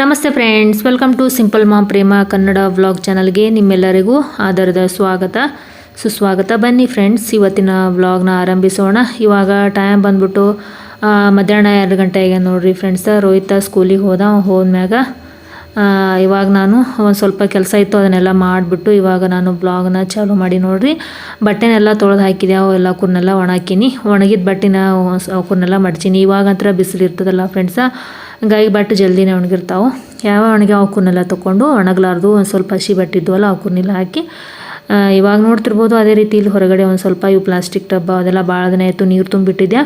ನಮಸ್ತೆ friends welcome to simple mom Prema Kannada vlog ಚಾನಲ್ಗೆ ನಿಮ್ಮೆಲ್ಲರಿಗೂ ಆಧಾರದ ಸ್ವಾಗತ. ಸುಸ್ವಾಗತ. ಬನ್ನಿ ಫ್ರೆಂಡ್ಸ್ ಇವತ್ತಿನ ವ್ಲಾಗ್ನ ಆರಂಭಿಸೋಣ. ಇವಾಗ ಟೈಮ್ ಬಂದ್ಬಿಟ್ಟು ಮಧ್ಯಾಹ್ನ ಎರಡು ಗಂಟೆಗೆ ನೋಡ್ರಿ ಫ್ರೆಂಡ್ಸ ರೋಹಿತ ಸ್ಕೂಲಿಗೆ ಹೋದ ಹೋದ್ಮ್ಯಾಗ ಇವಾಗ ನಾನು ಒಂದು ಸ್ವಲ್ಪ ಕೆಲಸ ಇತ್ತು, ಅದನ್ನೆಲ್ಲ ಮಾಡಿಬಿಟ್ಟು ಇವಾಗ ನಾನು ಬ್ಲಾಗ್ನ ಚಾಲೂ ಮಾಡಿ ನೋಡ್ರಿ. ಬಟ್ಟೆನೆಲ್ಲ ತೊಳೆದು ಹಾಕಿದೆ ಅವು ಎಲ್ಲ ಒಣ ಒಣಾಕಿನಿ. ಒಣಗಿದ ಬಟ್ಟೆನ ಕೂರ್ನೆಲ್ಲ ಮಡ್ಚೀನಿ. ಇವಾಗಂತರ ಬಿಸಿಲು ಇರ್ತದಲ್ಲ ಫ್ರೆಂಡ್ಸ ಹಂಗಾಗಿ ಬಟ್ಟೆ ಜಲ್ದಿನೇ ಒಣಗಿರ್ತಾವೆ. ಯಾವ ಒಣಗಿ ಅವಕ್ಕೂನೆಲ್ಲ ತೊಗೊಂಡು ಒಣಗಲಾರ್ದು ಒಂದು ಸ್ವಲ್ಪ ಹಸಿ ಬಟ್ಟೆ ಇದ್ವಲ್ಲ ಅವಕ್ಕನ್ನೆಲ್ಲ ಹಾಕಿ ಇವಾಗ ನೋಡ್ತಿರ್ಬೋದು ಅದೇ ರೀತಿ ಇಲ್ಲಿ ಹೊರಗಡೆ ಒಂದು ಸ್ವಲ್ಪ ಇವು ಪ್ಲಾಸ್ಟಿಕ್ ಡಬ್ಬ ಅದೆಲ್ಲ ಭಾಳ ದಿನ ಆಯಿತು, ನೀರು ತುಂಬಿಟ್ಟಿದ್ದೆ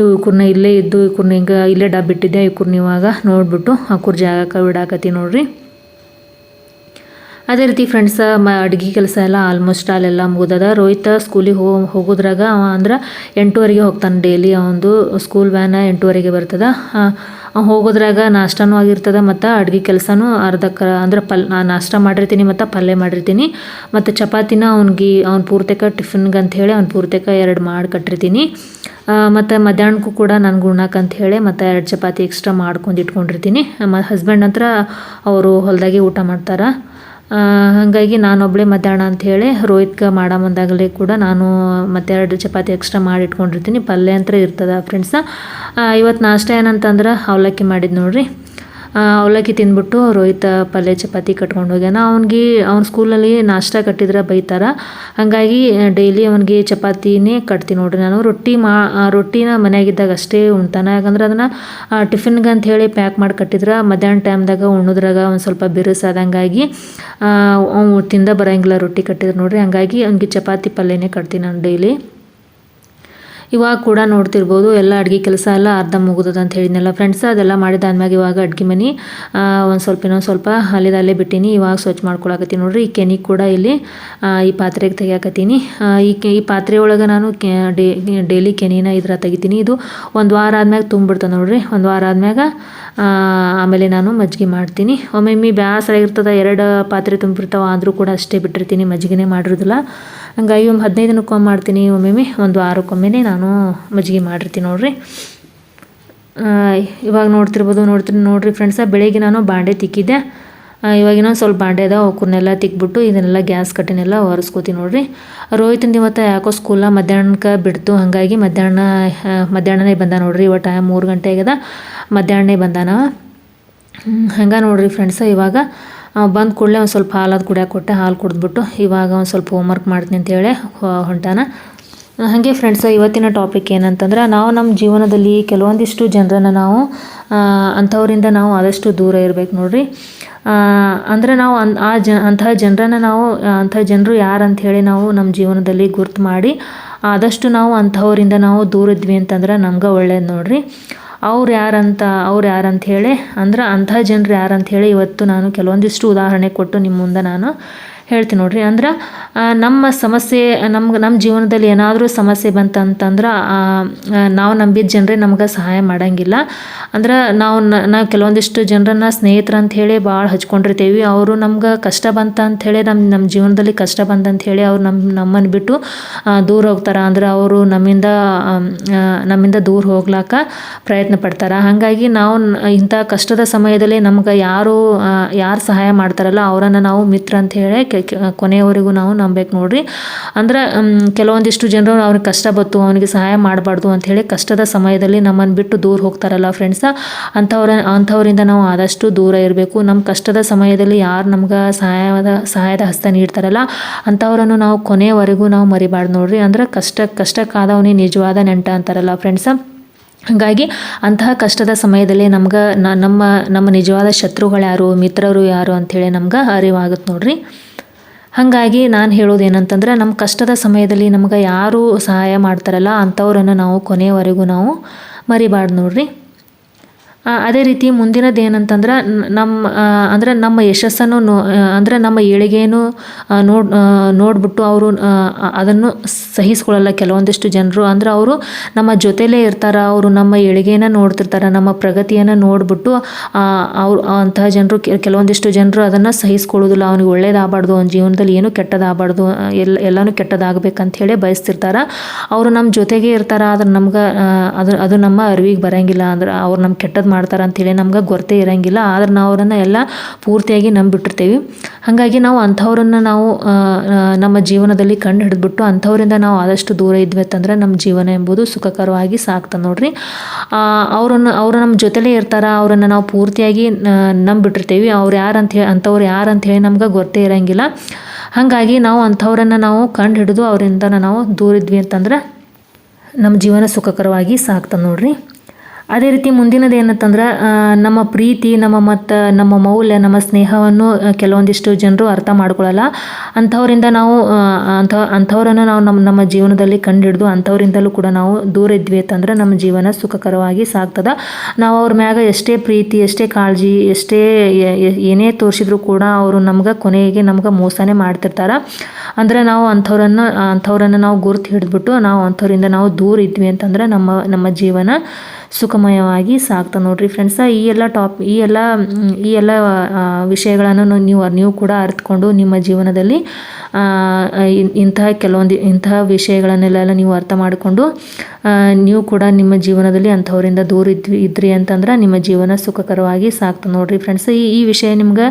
ಇವು ಕುರ್ನ ಇಲ್ಲೇ ಇದ್ದು ಈ ಕುರ್ನ ಹಿಂಗೆ ಇಲ್ಲೇ ಡಬ್ಬ ಇಟ್ಟಿದ್ದೆ ಈ ಕುರ್ನ ಇವಾಗ ನೋಡಿಬಿಟ್ಟು ಆ ಕುರ್ ಜಾಗಕ್ಕೆ ಬಿಡಾಕತ್ತಿ ನೋಡ್ರಿ. ಅದೇ ರೀತಿ ಫ್ರೆಂಡ್ಸ, ಮ, ಅಡುಗೆ ಕೆಲಸ ಎಲ್ಲ ಆಲ್ಮೋಸ್ಟ್ ಅಲ್ಲೆಲ್ಲ ಮುಗಿದದ. ರೋಹಿತ ಸ್ಕೂಲಿಗೆ ಹೋ, ಹೋಗೋದ್ರಾಗ ಅವ ಅಂದ್ರೆ ಎಂಟೂವರೆಗೆ ಹೋಗ್ತಾನೆ ಡೈಲಿ ಅವನದು ಸ್ಕೂಲ್ ವ್ಯಾನ ಎಂಟೂವರೆಗೆ ಬರ್ತದ. ಹೋಗೋದ್ರಾಗ ನಾಷ್ಟನೂ ಆಗಿರ್ತದೆ ಮತ್ತು ಅಡುಗೆ ಕೆಲಸನೂ ಅರ್ಧಕ್ಕೆ ಅಂದ್ರೆ ಪಲ್ ನಾಷ್ಟ ಮಾಡಿರ್ತೀನಿ ಮತ್ತು ಪಲ್ಯ ಮಾಡಿರ್ತೀನಿ. ಮತ್ತು ಚಪಾತಿನ ಅವ್ನಿಗೆ, ಅವ್ನ ಪೂರ್ತಿಕ ಟಿಫಿನ್ಗೆ ಅಂಥೇಳಿ ಅವ್ನ ಪೂರ್ತಕ ಎರಡು ಮಾಡಿ ಕಟ್ಟಿರ್ತೀನಿ. ಮತ್ತು ಮಧ್ಯಾಹ್ನಕ್ಕೂ ಕೂಡ ನನಗೆ ಉಣ್ಣಕ್ಕೆ ಹೇಳಿ ಮತ್ತು ಎರಡು ಚಪಾತಿ ಎಕ್ಸ್ಟ್ರಾ ಮಾಡ್ಕೊಂಡು ಇಟ್ಕೊಂಡಿರ್ತೀನಿ. ಮ ಹಸ್ಬೆಂಡ್ ಹತ್ರ ಅವರು ಹೊಲದಾಗೆ ಊಟ ಮಾಡ್ತಾರೆ. ಹಾಗಾಗಿ ನಾನೊಬ್ಬಳೇ ಮಧ್ಯಾಹ್ನ ಅಂಥೇಳಿ ರೋಹಿತ್ಗೆ ಮಾಡೋ ಮುಂದಾಗಲೇ ಕೂಡ ನಾನು ಮತ್ತೆ ಎರಡು ಚಪಾತಿ ಎಕ್ಸ್ಟ್ರಾ ಮಾಡಿ ಇಟ್ಕೊಂಡಿರ್ತೀನಿ ಪಲ್ಯ ಅಂತ ಇರ್ತದೆ ಫ್ರೆಂಡ್ಸ ಇವತ್ತು ನಾಷ್ಟ ಏನಂತಂದ್ರೆ, ಅವಲಕ್ಕಿ ಮಾಡಿದ್ದು ನೋಡ್ರಿ. ಅವಲಕ್ಕಿ ತಿಂದ್ಬಿಟ್ಟು ರೋಹಿತ ಪಲ್ಯ ಚಪಾತಿ ಕಟ್ಕೊಂಡು ಹೋಗ್ಯಾನ. ಅವ್ನಿಗೆ, ಅವ್ನ ಸ್ಕೂಲಲ್ಲಿ ನಾಷ್ಟ ಕಟ್ಟಿದ್ರೆ ಬೈತಾರ. ಹಾಗಾಗಿ ಡೈಲಿ ಅವನಿಗೆ ಚಪಾತಿನೇ ಕಟ್ತೀನಿ ನೋಡ್ರಿ ನಾನು. ರೊಟ್ಟಿ ಮಾ ರೊಟ್ಟಿನ ಮನೆಯಾಗಿದ್ದಾಗ ಅಷ್ಟೇ ಉಣ್ತಾನೆ. ಯಾಕಂದ್ರೆ ಅದನ್ನು ಟಿಫಿನ್ಗೆ ಅಂತ ಹೇಳಿ ಪ್ಯಾಕ್ ಮಾಡಿ ಕಟ್ಟಿದ್ರೆ. ಮಧ್ಯಾಹ್ನ ಟೈಮ್ದಾಗ ಉಣ್ಣೋದ್ರಾಗ ಒಂದು ಸ್ವಲ್ಪ ಬಿರುಸಾದಂಗಾಗಿ ಅವ್ನು ತಿಂದ ಬರೋಂಗಿಲ್ಲ ರೊಟ್ಟಿ ಕಟ್ಟಿದ್ರೆ ನೋಡ್ರಿ. ಹಂಗಾಗಿ ಅವ್ನಿಗೆ ಚಪಾತಿ ಪಲ್ಯನೇ ಕಟ್ತೀನಿ ನಾನು ಡೈಲಿ ಇವಾಗ ಕೂಡ ನೋಡ್ತಿರ್ಬೋದು ಎಲ್ಲ ಅಡುಗೆ ಕೆಲಸ ಎಲ್ಲ ಅರ್ಧ ಮುಗಿದದ ಅಂತ ಹೇಳಿದ್ನಲ್ಲ ಫ್ರೆಂಡ್ಸ್ ಅದೆಲ್ಲ ಮಾಡಿದಾದ್ಮ್ಯಾಗ ಇವಾಗ ಅಡುಗೆ ಮನೆ ಒಂದು ಸ್ವಲ್ಪ ಇನ್ನೊಂದು ಸ್ವಲ್ಪ ಅಲ್ಲಿದ ಅಲ್ಲೇ ಬಿಟ್ಟಿನಿ. ಇವಾಗ ಸ್ವಚ್ಛ ಮಾಡ್ಕೊಳಕತ್ತೀನಿ ನೋಡ್ರಿ. ಈ ಕೆನಿ ಕೂಡ ಇಲ್ಲಿ ಈ ಪಾತ್ರೆಗೆ ತೆಗಿಯಾಕತ್ತೀನಿ. ಈ ಕೆ, ಈ ಪಾತ್ರೆ ಒಳಗೆ ನಾನು ಕೆ ಡೈಲಿ ಕೆನಿನ ಇದ್ರ ತೆಗಿತೀನಿ. ಇದು ಒಂದು ವಾರ ಆದ್ಮ್ಯಾಗ ತುಂಬಿಡ್ತದೆ ನೋಡ್ರಿ. ಒಂದು ವಾರ ಆದ್ಮ್ಯಾಗ ಆಮೇಲೆ ನಾನು ಮಜ್ಜಿಗೆ ಮಾಡ್ತೀನಿ. ಒಮ್ಮೊಮ್ಮೆ ಬ್ಯಾಸರ ಆಗಿರ್ತದೆ ಎರಡು ಪಾತ್ರೆ ತುಂಬಿರ್ತಾವೆ, ಆದರೂ ಕೂಡ ಅಷ್ಟೇ ಬಿಟ್ಟಿರ್ತೀನಿ, ಮಜ್ಜಿಗೆನೇ ಮಾಡಿರೋದಿಲ್ಲ. ಹಂಗಾಗಿ ಒಂದು ಹದಿನೈದು ದಿನಕ್ಕೊಮ್ಮೆ ಮಾಡ್ತೀನಿ. ಒಮ್ಮೊಮ್ಮೆ ಒಂದು ವಾರಕ್ಕೊಮ್ಮೆ ನಾನು ಮಜ್ಜಿಗೆ ಮಾಡಿರ್ತೀನಿ ನೋಡ್ರಿ. ಇವಾಗ ನೋಡ್ತಿರ್ಬೋದು, ನೋಡ್ತೀನಿ ನೋಡ್ರಿ ಫ್ರೆಂಡ್ಸ ಬೆಳಿಗ್ಗೆ ನಾನು ಬಾಂಡೆ ತಿಕ್ಕಿದ್ದೆ. ಇವಾಗ ಇನ್ನೊಂದು ಸ್ವಲ್ಪ ಬಾಂಡೆ ಅದ ಅವಕ್ಕನ್ನೆಲ್ಲ ತಿಕ್ಬಿಟ್ಟು ಇದನ್ನೆಲ್ಲ ಗ್ಯಾಸ್ ಕಟ್ಟಿನೆಲ್ಲ ಒರೆಸ್ಕೋತೀನಿ ನೋಡ್ರಿ. ರೋಹಿತಂದು ಇವತ್ತು ಯಾಕೋ ಸ್ಕೂಲ ಮಧ್ಯಾಹ್ನಕ್ಕೆ ಬಿಡ್ತು, ಹಾಗಾಗಿ ಮಧ್ಯಾಹ್ನ ಮಧ್ಯಾಹ್ನನೇ ಬಂದ ನೋಡ್ರಿ. ಇವಾಗ ಟೈಮ್ ಮೂರು ಗಂಟೆ ಆಗ್ಯದ, ಮಧ್ಯಾಹ್ನನೇ ಬಂದಾನ. ಹಂಗೆ ನೋಡ್ರಿ ಫ್ರೆಂಡ್ಸ ಇವಾಗ ಬಂದ ಕೂಡಲೇ ಒಂದು ಸ್ವಲ್ಪ ಹಾಲು ಅದು ಕುಡಿಯೋಕೆ ಕೊಟ್ಟೆ, ಹಾಲು ಕುಡಿದ್ಬಿಟ್ಟು ಇವಾಗ ಒಂದು ಸ್ವಲ್ಪ ಹೋಮ್ವರ್ಕ್ ಮಾಡ್ತೀನಿ ಅಂತೇಳಿ ಹೊಂಟಾನ. ಹಾಗೆ ಫ್ರೆಂಡ್ಸ್ ಇವತ್ತಿನ ಟಾಪಿಕ್ ಏನಂತಂದ್ರೆ ನಾವು ನಮ್ಮ ಜೀವನದಲ್ಲಿ ಕೆಲವೊಂದಿಷ್ಟು ಜನರನ್ನು ನಾವು ಅಂಥವರಿಂದ ನಾವು ಆದಷ್ಟು ದೂರ ಇರಬೇಕು ನೋಡ್ರಿ. ಅಂದರೆ ನಾವು ಅನ್, ಆ ಜ ಅಂತಹ ಜನರನ್ನು ನಾವು ಅಂಥ ಜನರು ಯಾರು ಅಂಥೇಳಿ ನಾವು ನಮ್ಮ ಜೀವನದಲ್ಲಿ ಗುರ್ತು ಮಾಡಿ, ಆದಷ್ಟು ನಾವು ಅಂಥವರಿಂದ ನಾವು ದೂರ ಇದ್ವಿ ಅಂತಂದ್ರೆ ನಮ್ಗೆ ಒಳ್ಳೇದು ನೋಡ್ರಿ. ಅವ್ರು ಯಾರಂತ ಅವ್ರು ಯಾರಂತ ಹೇಳಿ, ಅಂದ್ರೆ ಅಂಥ ಜನರು ಯಾರಂತ ಹೇಳಿ ಇವತ್ತು ನಾನು ಕೆಲವೊಂದಿಷ್ಟು ಉದಾಹರಣೆ ಕೊಟ್ಟು ನಿಮ್ಮ ಮುಂದೆ ನಾನು ಹೇಳ್ತೀನಿ ನೋಡ್ರಿ. ಅಂದ್ರೆ ನಮ್ಮ ಸಮಸ್ಯೆ, ನಮ್ಗೆ ನಮ್ಮ ಜೀವನದಲ್ಲಿ ಏನಾದರೂ ಸಮಸ್ಯೆ ಬಂತಂತಂದ್ರೆ ನಾವು ನಂಬಿದ ಜನರೇ ನಮ್ಗೆ ಸಹಾಯ ಮಾಡೋಂಗಿಲ್ಲ. ಅಂದ್ರೆ, ನಾವು ನಾವು ಕೆಲವೊಂದಿಷ್ಟು ಜನರನ್ನ ಸ್ನೇಹಿತರು ಅಂತ ಹೇಳಿ ಭಾಳ ಹಚ್ಕೊಂಡಿರ್ತೀವಿ. ಅವರು ನಮ್ಗೆ ಕಷ್ಟ ಬಂತ ಅಂತ ಹೇಳಿ ನಮ್ಮ ನಮ್ಮ ಜೀವನದಲ್ಲಿ ಕಷ್ಟ ಬಂದಂತ ಹೇಳಿ ಅವ್ರು ನಮ್ಮ ನಮ್ಮನ್ನು ಬಿಟ್ಟು ದೂರ ಹೋಗ್ತಾರೆ. ಅಂದ್ರೆ, ಅವರು ನಮ್ಮಿಂದ ನಮ್ಮಿಂದ ದೂರ ಹೋಗ್ಲಾಕ ಪ್ರಯತ್ನ ಪಡ್ತಾರೆ. ಹಾಗಾಗಿ ನಾವು ಇಂಥ ಕಷ್ಟದ ಸಮಯದಲ್ಲಿ ನಮ್ಗೆ ಯಾರು ಯಾರು ಸಹಾಯ ಮಾಡ್ತಾರಲ್ಲ, ಅವರನ್ನು ನಾವು ಮಿತ್ರ ಅಂತ ಹೇಳಿ ಕೊನೆಯವರೆಗೂ ನಾವು ನಂಬೇಕು ನೋಡ್ರಿ. ಅಂದ್ರೆ ಕೆಲವೊಂದಿಷ್ಟು ಜನರು ಅವ್ರಿಗೆ ಕಷ್ಟ ಬತ್ತು, ಅವನಿಗೆ ಸಹಾಯ ಮಾಡಬಾರ್ದು ಅಂತ ಹೇಳಿ ಕಷ್ಟದ ಸಮಯದಲ್ಲಿ ನಮ್ಮನ್ನು ಬಿಟ್ಟು ದೂರ ಹೋಗ್ತಾರಲ್ಲ ಫ್ರೆಂಡ್ಸ್ ಅಂಥವ್ರ, ಅಂಥವರಿಂದ ನಾವು ಆದಷ್ಟು ದೂರ ಇರಬೇಕು. ನಮ್ಮ ಕಷ್ಟದ ಸಮಯದಲ್ಲಿ ಯಾರು ನಮ್ಗೆ ಸಹಾಯದ ಸಹಾಯದ ಹಸ್ತ ನೀಡ್ತಾರಲ್ಲ, ಅಂಥವರನ್ನು ನಾವು ಕೊನೆಯವರೆಗೂ ನಾವು ಮರಿಬಾರ್ದು ನೋಡ್ರಿ. ಅಂದ್ರೆ, ಕಷ್ಟ, ಕಷ್ಟಕ್ಕಾದವನೇ ನಿಜವಾದ ನೆಂಟ ಅಂತಾರಲ್ಲ ಫ್ರೆಂಡ್ಸ್ ಹಾಗಾಗಿ ಅಂತಹ ಕಷ್ಟದ ಸಮಯದಲ್ಲಿ ನಮ್ಗೆ ನಮ್ಮ ನಮ್ಮ ನಿಜವಾದ ಶತ್ರುಗಳು ಯಾರು, ಮಿತ್ರರು ಯಾರು ಅಂಥೇಳಿ ನಮ್ಗೆ ಅರಿವಾಗುತ್ತೆ ನೋಡ್ರಿ. ಹಾಗಾಗಿ ನಾನು ಹೇಳೋದು ಏನಂತಂದ್ರೆ ನಮ್ಮ ಕಷ್ಟದ ಸಮಯದಲ್ಲಿ ನಮ್ಗೆ ಯಾರು ಸಹಾಯ ಮಾಡ್ತಾರಲ್ಲ ಅಂಥವ್ರನ್ನು ನಾವು ಕೊನೆಯವರೆಗೂ ನಾವು ಮರಿಬಾರ್ದು ನೋಡ್ರಿ. ಅದೇ ರೀತಿ ಮುಂದಿನದ್ದು ಏನಂತಂದ್ರೆ ನಮ್ಮ ಅಂದರೆ ನಮ್ಮ ಯಶಸ್ಸನ್ನು ನೋ ಅಂದರೆ ನಮ್ಮ ಏಳಿಗೆಯನ್ನು ನೋಡ್ ನೋಡ್ಬಿಟ್ಟು ಅವರು ಅದನ್ನು ಸಹಿಸ್ಕೊಳ್ಳಲ್ಲ ಕೆಲವೊಂದಿಷ್ಟು ಜನರು. ಅಂದ್ರೆ ಅವರು ನಮ್ಮ ಜೊತೆಲೇ ಇರ್ತಾರೆ, ಅವರು ನಮ್ಮ ಏಳಿಗೆನ ನೋಡ್ತಿರ್ತಾರೆ, ನಮ್ಮ ಪ್ರಗತಿಯನ್ನು ನೋಡ್ಬಿಟ್ಟು ಅವ್ರು ಅಂತಹ ಜನರು ಕೆಲವೊಂದಿಷ್ಟು ಜನರು ಅದನ್ನು ಸಹಿಸ್ಕೊಳ್ಳೋದಿಲ್ಲ ಅವನಿಗೆ ಒಳ್ಳೇದಾಗಬಾರ್ದು, ಅವ್ನ ಜೀವನದಲ್ಲಿ ಏನೂ ಕೆಟ್ಟದಾಗಬಾರ್ದು ಎಲ್ಲ, ಎಲ್ಲನೂ ಕೆಟ್ಟದಾಗಬೇಕಂತ ಹೇಳಿ ಬಯಸ್ತಿರ್ತಾರೆ. ಅವರು ನಮ್ಮ ಜೊತೆಗೆ ಇರ್ತಾರೆ, ಆದ್ರೆ ನಮ್ಗೆ ಅದು ಅದು ನಮ್ಮ ಅರಿವಿಗೆ ಬರೋಂಗಿಲ್ಲ. ಅಂದ್ರೆ ಅವ್ರು ನಮ್ಮ ಕೆಟ್ಟದ್ದು ಮಾಡ್ತಾರೆ ಅಂಥೇಳಿ ನಮ್ಗೆ ಗೊತ್ತೇ ಇರೋಂಗಿಲ್ಲ, ಆದ್ರೆ ನಾವು ಅವರನ್ನು ಎಲ್ಲ ಪೂರ್ತಿಯಾಗಿ ನಂಬಿಟ್ಟಿರ್ತೀವಿ. ಹಾಗಾಗಿ ನಾವು ಅಂಥವ್ರನ್ನ ನಾವು ನಮ್ಮ ಜೀವನದಲ್ಲಿ ಕಂಡು ಹಿಡಿದ್ಬಿಟ್ಟು ಅಂಥವರಿಂದ ನಾವು ಆದಷ್ಟು ದೂರ ಇದ್ವಿ ಅಂತಂದ್ರೆ ನಮ್ಮ ಜೀವನ ಎಂಬುದು ಸುಖಕರವಾಗಿ ಸಾಕ್ತದೆ ನೋಡ್ರಿ. ಅವರನ್ನು, ಅವರು ನಮ್ಮ ಜೊತೆಲೇ ಇರ್ತಾರೆ, ಅವರನ್ನು ನಾವು ಪೂರ್ತಿಯಾಗಿ ನಂಬಿಟ್ಟಿರ್ತೀವಿ. ಅವ್ರು ಯಾರು ಅಂತ ಹೇಳಿ, ಅಂಥವ್ರು ಯಾರು ಹೇಳಿ ನಮ್ಗೆ ಗೊತ್ತೇ ಇರೋಂಗಿಲ್ಲ. ಹಾಗಾಗಿ ನಾವು ಅಂಥವ್ರನ್ನು ನಾವು ಕಂಡು ಹಿಡಿದು ಅವರಿಂದ ನಾವು ದೂರ ಇದ್ವಿ ಅಂತಂದ್ರೆ ನಮ್ಮ ಜೀವನ ಸುಖಕರವಾಗಿ ಸಾಕ್ತದೆ ನೋಡ್ರಿ. ಅದೇ ರೀತಿ ಮುಂದಿನದು ಏನಂತಂದ್ರೆ ನಮ್ಮ ಪ್ರೀತಿ, ನಮ್ಮ ಮತ್ತು, ನಮ್ಮ ಮೌಲ್ಯ, ನಮ್ಮ ಸ್ನೇಹವನ್ನು ಕೆಲವೊಂದಿಷ್ಟು ಜನರು ಅರ್ಥ ಮಾಡ್ಕೊಳ್ಳಲ್ಲ ಅಂಥವರಿಂದ ನಾವು ಅಂಥ, ಅಂಥವರನ್ನು ನಾವು ನಮ್ಮ ನಮ್ಮ ಜೀವನದಲ್ಲಿ ಕಂಡುಹಿಡಿದು ಅಂಥವರಿಂದಲೂ ಕೂಡ ನಾವು ದೂರ ಇದ್ವಿ ಅಂತಂದ್ರೆ ನಮ್ಮ ಜೀವನ ಸುಖಕರವಾಗಿ ಸಾಗ್ತದೆ. ನಾವು ಅವ್ರ ಮ್ಯಾಗ ಎಷ್ಟೇ ಪ್ರೀತಿ, ಎಷ್ಟೇ ಕಾಳಜಿ, ಎಷ್ಟೇ ಏನೇ ತೋರಿಸಿದ್ರು ಕೂಡ ಅವರು ನಮ್ಗೆ ಕೊನೆಗೆ ನಮ್ಗೆ ಮೋಸನೇ ಮಾಡ್ತಿರ್ತಾರೆ. ಅಂದರೆ ನಾವು ಅಂಥವ್ರನ್ನು ಅಂಥವ್ರನ್ನು ನಾವು ಗುರುತು ಹಿಡಿದ್ಬಿಟ್ಟು ನಾವು ಅಂಥವರಿಂದ ನಾವು ದೂರ ಇದ್ವಿ ಅಂತಂದ್ರೆ ನಮ್ಮ ನಮ್ಮ ಜೀವನ ಸುಖಮಯವಾಗಿ ಸಾಕ್ತಾ ನೋಡ್ರಿ ಫ್ರೆಂಡ್ಸ ಈ ಎಲ್ಲ ಟಾಪ್ ಈ ಎಲ್ಲ ಈ ಎಲ್ಲ ವಿಷಯಗಳನ್ನು ನೀವು ನೀವು ಕೂಡ ಅರ್ಥಕೊಂಡು ನಿಮ್ಮ ಜೀವನದಲ್ಲಿ ಇಂತಹ ಕೆಲವೊಂದು ಇಂತಹ ವಿಷಯಗಳನ್ನೆಲ್ಲ ನೀವು ಅರ್ಥ ಮಾಡಿಕೊಂಡು ನೀವು ಕೂಡ ನಿಮ್ಮ ಜೀವನದಲ್ಲಿ ಅಂಥವರಿಂದ ದೂರ ಇದ್ವಿ, ಇದ್ರಿ ಅಂತಂದ್ರೆ ನಿಮ್ಮ ಜೀವನ ಸುಖಕರವಾಗಿ ಸಾಕ್ತು ನೋಡ್ರಿ ಫ್ರೆಂಡ್ಸ್ ಈ ಈ ವಿಷಯ ನಿಮ್ಗೆ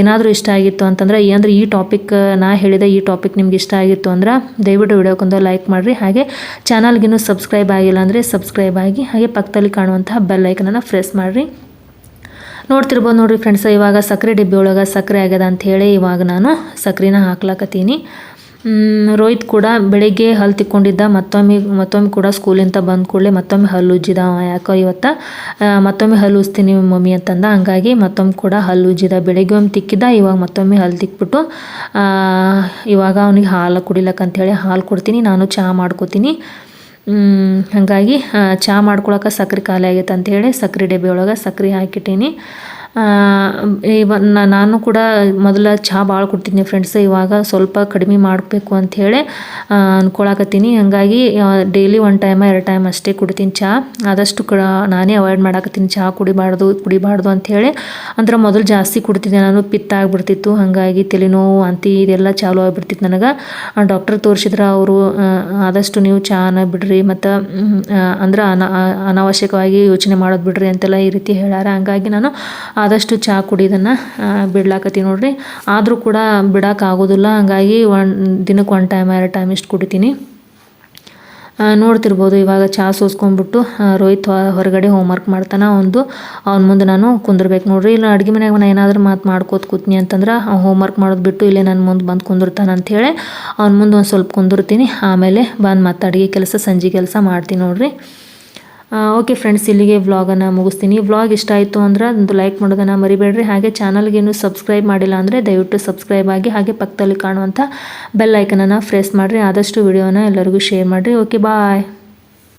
ಏನಾದರೂ ಇಷ್ಟ ಆಗಿತ್ತು ಅಂತಂದ್ರೆ ಅಂದ್ರೆ ಈ ಟಾಪಿಕ್ ನಾ ಹೇಳಿದ ಈ ಟಾಪಿಕ್ ನಿಮ್ಗೆ ಇಷ್ಟ ಆಗಿತ್ತು ಅಂದ್ರೆ, ದಯವಿಟ್ಟು ವಿಡಿಯೋಕ್ಕೊಂದು ಲೈಕ್ ಮಾಡಿರಿ. ಹಾಗೆ ಚಾನಲ್ಗಿನ್ನೂ ಸಬ್ಸ್ಕ್ರೈಬ್ ಆಗಿಲ್ಲ ಅಂದರೆ ಸಬ್ಸ್ಕ್ರೈಬ್ ಆಗಿ, ಹಾಗೆ ಪಕ್ಕದಲ್ಲಿ ಕಾಣುವಂತಹ ಬೆಲ್ ಐಕನನ್ನು ಪ್ರೆಸ್ ಮಾಡಿರಿ. ನೋಡ್ತಿರ್ಬೋದು ನೋಡಿರಿ ಫ್ರೆಂಡ್ಸ್ ಇವಾಗ ಸಕ್ಕರೆ ಡಬ್ಬಿ ಒಳಗೆ ಸಕ್ಕರೆ ಆಗ್ಯದ ಅಂತ ಹೇಳಿ ಇವಾಗ ನಾನು ಸಕ್ಕರೆನ ಹಾಕ್ಲಾಕತ್ತೀನಿ. ರೋಹಿತ್ ಕೂಡ ಬೆಳಿಗ್ಗೆ ಹಲ್ಲು ತಿಕ್ಕೊಂಡಿದ್ದ, ಮತ್ತೊಮ್ಮೆ ಮತ್ತೊಮ್ಮೆ ಕೂಡ ಸ್ಕೂಲಿಂದ ಬಂದ ಕೂಡಲೇ ಮತ್ತೊಮ್ಮೆ ಹಲ್ಲು ಉಜ್ಜಿದ ಯಾಕೋ ಇವತ್ತು. ಮತ್ತೊಮ್ಮೆ ಹಲ್ಲು ಉಜ್ತೀನಿ ಮಮ್ಮಿ ಅಂತಂದ, ಹಂಗಾಗಿ ಮತ್ತೊಮ್ಮೆ ಕೂಡ ಹಲ್ಲು ಉಜ್ಜಿದ. ಬೆಳಿಗ್ಗೆ ಒಮ್ಮೆ ತಿಕ್ಕಿದ್ದ, ಇವಾಗ ಮತ್ತೊಮ್ಮೆ ಹಲ್ಲು ತಿಕ್ಬಿಟ್ಟು ಇವಾಗ ಅವನಿಗೆ ಹಾಲು ಕುಡಿಲಕ್ಕಂಥೇಳಿ ಹಾಲು ಕೊಡ್ತೀನಿ, ನಾನು ಚಹಾ ಮಾಡ್ಕೋತೀನಿ. ಹಾಗಾಗಿ ಚಹಾ ಮಾಡ್ಕೊಳಕ್ಕೆ ಸಕ್ಕರೆ ಖಾಲಿ ಆಗೈತೆ ಅಂತೇಳಿ ಸಕ್ಕರೆ ಡಬ್ಬಿ ಒಳಗೆ ಸಕ್ಕರೆ ಹಾಕಿಟ್ಟೀನಿ. ಆ, ಇವ ನಾನು ಕೂಡ ಮೊದಲ ಚಹಾ ಭಾಳ ಕೊಡ್ತಿದ್ದೆ ಫ್ರೆಂಡ್ಸ್ ಇವಾಗ ಸ್ವಲ್ಪ ಕಡಿಮೆ ಮಾಡಬೇಕು ಅಂಥೇಳಿ ಅಂದ್ಕೊಳಕತ್ತೀನಿ ಹಾಗಾಗಿ ಡೈಲಿ ಒನ್ ಟೈಮ್ ಎರಡು ಟೈಮ್ ಅಷ್ಟೇ ಕುಡಿತೀನಿ ಚಹಾ ಆದಷ್ಟು ಕ ನಾನೇ ಅವಾಯ್ಡ್ ಮಾಡಾಕತ್ತೀನಿ. ಚಹಾ ಕುಡಿಬಾರ್ದು ಕುಡಿಬಾರ್ದು ಅಂಥೇಳಿ ಅಂದ್ರೆ ಮೊದಲು ಜಾಸ್ತಿ ಕುಡ್ತಿದ್ದೆ ನಾನು ಪಿತ್ತ ಆಗಿಬಿಡ್ತಿತ್ತು. ಹಾಗಾಗಿ ತಲೆನೋವು ಅಂತಿ ಇದೆಲ್ಲ ಚಾಲು ಆಗಿಬಿಡ್ತಿತ್ತು ನನಗೆ. ಡಾಕ್ಟರ್ ತೋರಿಸಿದ್ರೆ ಅವರು ಆದಷ್ಟು ನೀವು ಚಹಾನ ಬಿಡ್ರಿ ಮತ್ತು ಅಂದ್ರೆ ಅನ ಅನಾವಶ್ಯಕವಾಗಿ ಯೋಚನೆ ಮಾಡೋದು ಬಿಡ್ರಿ ಅಂತೆಲ್ಲ ಈ ರೀತಿ ಹೇಳ್ಯಾರ. ಹಂಗಾಗಿ ನಾನು ಆದಷ್ಟು ಚಹಾ ಕುಡಿಯೋದನ್ನು ಬಿಡ್ಲಾಕತ್ತೀನಿ ನೋಡ್ರಿ. ಆದರೂ ಕೂಡ ಬಿಡೋಕ್ಕಾಗೋದಿಲ್ಲ ಹಂಗಾಗಿ ಒನ್, ದಿನಕ್ಕೆ ಒನ್ ಟೈಮ್ ಎರಡು ಟೈಮ್ ಇಷ್ಟು ಕುಡಿತೀನಿ. ನೋಡ್ತಿರ್ಬೋದು ಇವಾಗ ಚಹಾ ಸೋಸ್ಕೊಂಡ್ಬಿಟ್ಟು ರೋಹಿತ್ ಹೋಮ್ ಹೊರಗಡೆ ಹೋಮ್ವರ್ಕ್ ಮಾಡ್ತಾನೆ. ಒಂದು ಅವ್ನ ಮುಂದೆ ನಾನು ಕುಂದಿರ್ಬೇಕು ನೋಡ್ರಿ. ಇಲ್ಲ, ಅಡುಗೆ ಮನೆಯಾಗ ನಾನು ಏನಾದರೂ ಮಾತು ಮಾಡ್ಕೋತ ಕೂತ್ನಿ ಅಂತಂದ್ರೆ ಹೋಮ್ ಹೋಮ್ವರ್ಕ್ ಮಾಡೋದು ಬಿಟ್ಟು ಇಲ್ಲೇ ನನ್ನ ಮುಂದೆ ಬಂದು ಕುಂದಿರ್ತಾನೆ ಅಂಥೇಳಿ ಅವ್ನ ಮುಂದೆ ಒಂದು ಸ್ವಲ್ಪ ಕುಂದಿರ್ತೀನಿ. ಆಮೇಲೆ ಬಂದು ಮತ್ತೆ ಅಡುಗೆ ಕೆಲಸ, ಸಂಜೆ ಕೆಲಸ ಮಾಡ್ತೀನಿ ನೋಡ್ರಿ. ಓಕೆ ಫ್ರೆಂಡ್ಸ್ ಇಲ್ಲಿಗೆ ವ್ಲಾಗನ್ನು ಮುಗಿಸ್ತೀನಿ. ವ್ಲಾಗ್ ಇಷ್ಟ ಆಯಿತು ಅಂದ್ರೆ ಒಂದು ಲೈಕ್ ಮಾಡೋದನ್ನು ಮರಿಬೇಡ್ರಿ. ಹಾಗೆ ಚಾನಲ್ಗೇನು ಸಬ್ಸ್ಕ್ರೈಬ್ ಮಾಡಿಲ್ಲ ಅಂದರೆ ದಯವಿಟ್ಟು ಸಬ್ಸ್ಕ್ರೈಬ್ ಆಗಿ ಹಾಗೆ ಪಕ್ಕದಲ್ಲಿ ಕಾಣುವಂಥ ಬೆಲ್ ಐಕನನ್ನು ಪ್ರೆಸ್ ಮಾಡಿರಿ. ಆದಷ್ಟು ವಿಡಿಯೋನ ಎಲ್ಲರಿಗೂ ಶೇರ್ ಮಾಡಿರಿ. Okay bye